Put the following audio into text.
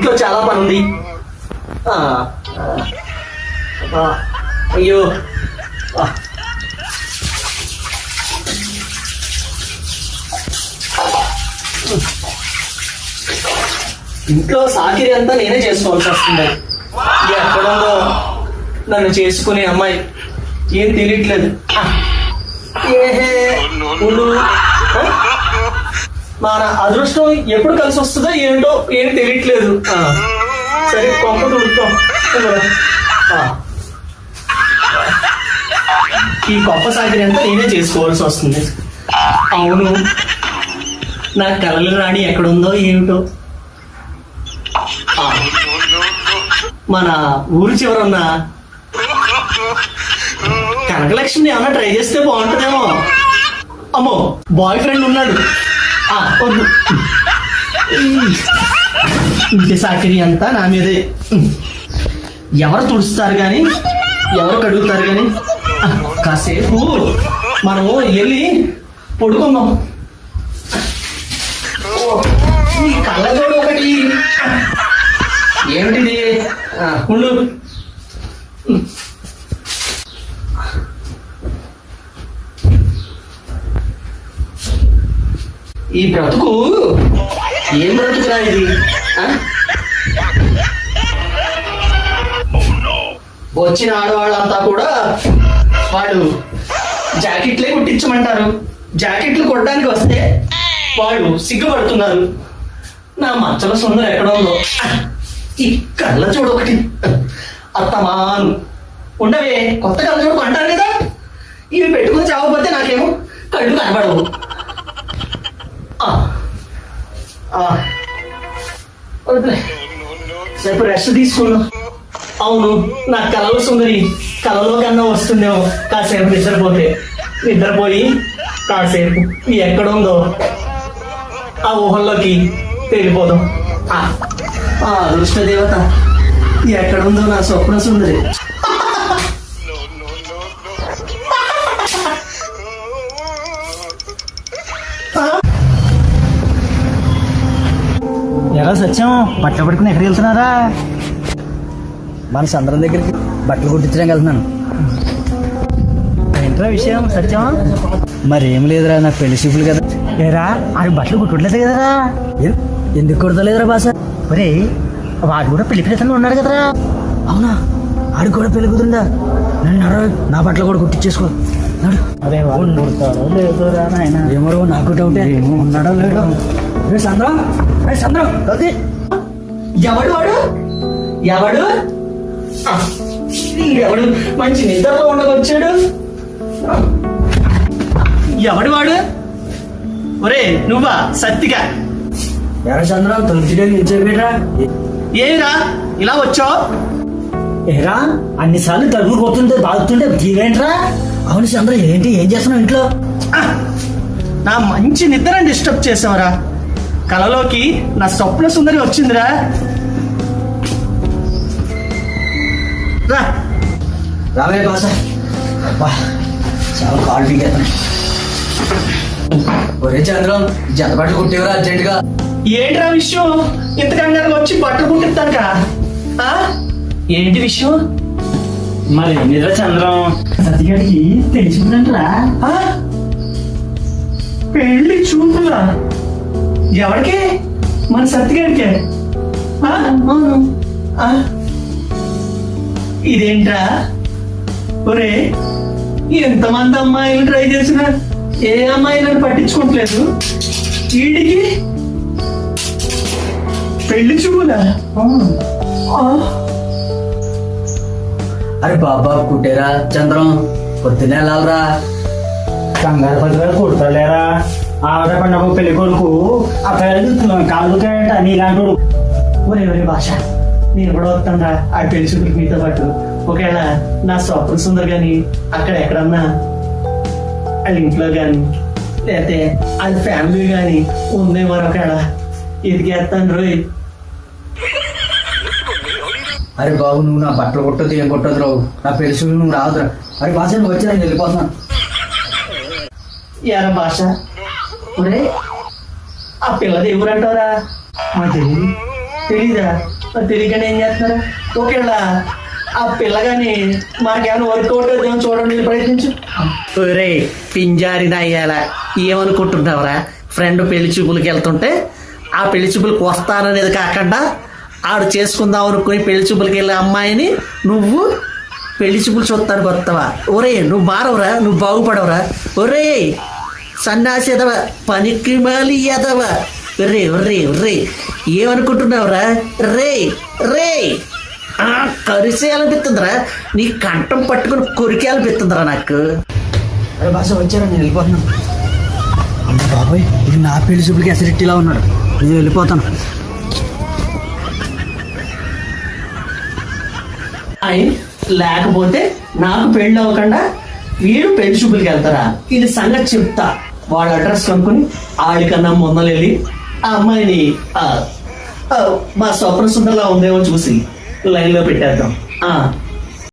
ఇంట్లో చాలా పని ఉంది అయ్యో. ఇంట్లో సాకిరి అంతా నేనే చేసుకోవాల్సి వస్తుంది. ఎక్కడుందో నన్ను చేసుకునే అమ్మాయి. ఏం తెలియట్లేదు. ఏహే? మన అదృష్టం ఎప్పుడు కలిసి వస్తుందో ఏంటో ఏం తెలియట్లేదు. సరే కొంప తుడుతాం ఈ గొప్ప సాగిరి అంతా నేనే చేసుకోవాల్సి వస్తుంది. అవును. నా కలల రాణి ఎక్కడుందో ఏమిటో. మన ఊరి చివరున్న కనకలక్ష్మిని ఏమన్నా ట్రై చేస్తే బాగుంటుందేమో. అమ్మో బాయ్ ఫ్రెండ్ ఉన్నాడు. వద్దు ఇంటి సాకిరి అంతా నా మీదే. ఎవరు తుడుస్తారు కానీ ఎవరు కడుగుతారు కానీ కాసేపు మనం వెళ్ళి పడుకుందాం. ఈ కళ్ళజోడు ఒకటి. ఏమిటిది? ఉండు. ఈ బ్రతుకు ఏం బ్రతుకురా ఇది? వచ్చిన ఆడవాళ్ళంతా కూడా వాళ్ళు జాకెట్లే కుట్టించమంటారు. జాకెట్లు కొట్టడానికి వస్తే వాళ్ళు సిగ్గుపడుతున్నారు. నా మచ్చల సుందరం ఎక్కడ ఉందో. ఈ కళ్ళ చూడు ఒకటి. అత్తమాను. ఉండవే కొత్త కళ్ళ చూడు కొంటారు కదా. ఇవి పెట్టుకుని చావకపోతే నాకేమో కళ్ళు కనబడవు ఆ. ఆ. వదిలే. రేపు రెస్ట్ తీసుకున్నాం అవును నా కలలు సుందరి కలలో కన్నా వస్తుందేమో. కాసేపు నిద్రపోతే. నిద్రపోయి కాసేపు ఎక్కడుందో ఆ ఊహల్లోకి తేలిపోదాం ఆ ఆ అదృష్ట దేవత ఎక్కడుందో నా స్వప్న సుందరి. ఎరా సత్యం? బట్టలు పట్టుకుని ఎక్కడికి వెళ్తున్నారా? మన చంద్రం దగ్గరికి బట్టలు కుట్టించడానికి వెళ్తున్నాను. ఏంట్రా విషయం? సత్యం? మరి ఏం లేదురా నాకు పెళ్ళి చూపులు కదా. ఏరా ఆడు బట్టలు కుట్టలేదు కదరా? ఎందుకు కుడతలేదురా బాస? ఒరే వాడు కూడా పెళ్ళి పిల్లలు ఉన్నాడు కదరా? అవునా? ఆడు కూడా పెళ్ళి కుదిరిందా? నన్ను నడు నా బట్టలు కూడా కుట్టించేసుకో. ఏమో నాకు డౌటే ఉన్నాడో లేడో. రే చంద్రం? రే చంద్రం? కది ఎవడు వాడు? ఎవడు? ఎవడు మంచి నిద్రలో ఉండకొచ్చాడు ఎవడు వాడు? ఒరే నువ్వా? సత్తిగా. ఎరా చంద్రం తొలిచిగా నిలిచేపేట్రా ఏరా ఇలా వచ్చావు? ఏరా అన్నిసార్లు తలుపులు కొడుతుంటే బాగుతుంటే తీవేంట్రా అవును చంద్రం ఏంటి? ఏం చేస్తున్నావు ఇంట్లో? నా మంచి నిద్ర డిస్టర్బ్ చేసావరా. కలలోకి నా స్వప్న సుందరి వచ్చిందిరా. రా. రావే బాస చాలా కాల్ ఒరే చంద్రం జత బట్టలు కుట్టేవరా అర్జెంటుగా? ఏంట్రా విషయం ఇంత కంగారు వచ్చి బట్టలు కుట్టిస్తాను ఆ? ఏంటి విషయం మరి నిద్ర చంద్రం. సత్యగాడికి తెలిసిందంటరా ఆ? పెళ్ళి చూపులా? ఎవరికి? మన సత్తిగాడికే ఆ? ఆ? ఇదేంట్రా? ఒరే ఎంతమంది అమ్మాయిలు ట్రై చేసినా ఏ అమ్మాయిలను పట్టించుకోవట్లేదు? వీడికి పెళ్ళి చూపులా? ఆ? అరే బాబా కుట్టేరా చంద్రం పొద్దున్నే వెళ్ళాలరా. కంగారు పదిగా కొడతలేరా ఆవిడ పండగ పెళ్ళి కొడుకు ఆ కాళ్ళు కేట నీలాంటి ఒరే ఒరే భాష నేను కూడా వస్తాను ఆ పెళ్ళి చూపులకి మీతో పాటు. ఒకవేళ నా స్వప్న సుందర్ గాని అక్కడ ఎక్కడన్నా వాళ్ళ ఇంట్లో గాని లేకపోతే వాళ్ళ ఫ్యామిలీ గాని ఉందే మరొకవేళ. ఎదిగేస్తాను రోయ్. అరే బాబు నువ్వు నా బట్టలు కొట్టదు ఏం కొట్టదు రావు. నా పెళ్ళి చూపులు నువ్వు రావద్దురా అరే బాస నువ్వు వచ్చి నేను వెళ్ళిపోతున్నాను యార భాష? ఒరే ఆ పిల్లది ఎవరంటారా మా తెలియదు తెలీదా? మరి తెలియకనే ఏం చేస్తున్నారా? ఓకేలా ఆ పిల్లగాని మాకేమైనా వర్కౌట్ అవుతుందో చూడండి ప్రయత్నించు. ఒరే పింజారిన అయ్యాల ఏమనుకుంటున్నావురా? ఫ్రెండ్ పెళ్ళి చూపులకి వెళ్తుంటే ఆ పెళ్ళి చూపులకు వస్తాననేది కాకుండా ఆడు చేసుకుందాం అనుకుని పెళ్ళి చూపులకి వెళ్ళే అమ్మాయిని నువ్వు పెళ్ళి చూపులు చూస్తానికి వస్తావా? ఒరే నువ్వు మారవురా నువ్వు బాగుపడవురా. ఒరే సన్నాసి ఎదవ పనికి మాలి ఎదవ రే రే రే ఏమనుకుంటున్నావురా? రే రే. ఆ, కరిసేయాలనిపిస్తుందిరా. నీ కంఠం పట్టుకుని కొరికేయాలనిపిస్తుందిరా నాకు. అరే భాష వచ్చారా? నేను వెళ్ళిపోతున్నాను అమ్మ బాబాయ్ ఇది నా పెళ్ళి చూపులకి అసిడిటీలా ఉన్నాడు నేను వెళ్ళిపోతాను. అయి లేకపోతే నాకు పెళ్ళి అవ్వకుండా వీడు పెళ్ళి చూపులకి వెళ్తారా? ఇది సంగతి చెప్తా. వాడు అడ్రస్ కనుక్కొని ఆడికన్నా ముందలు వెళ్ళి ఆ అమ్మాయిని మా స్వప్న సుందరలా ఉందేమో చూసి లైన్లో పెట్టేద్దాం.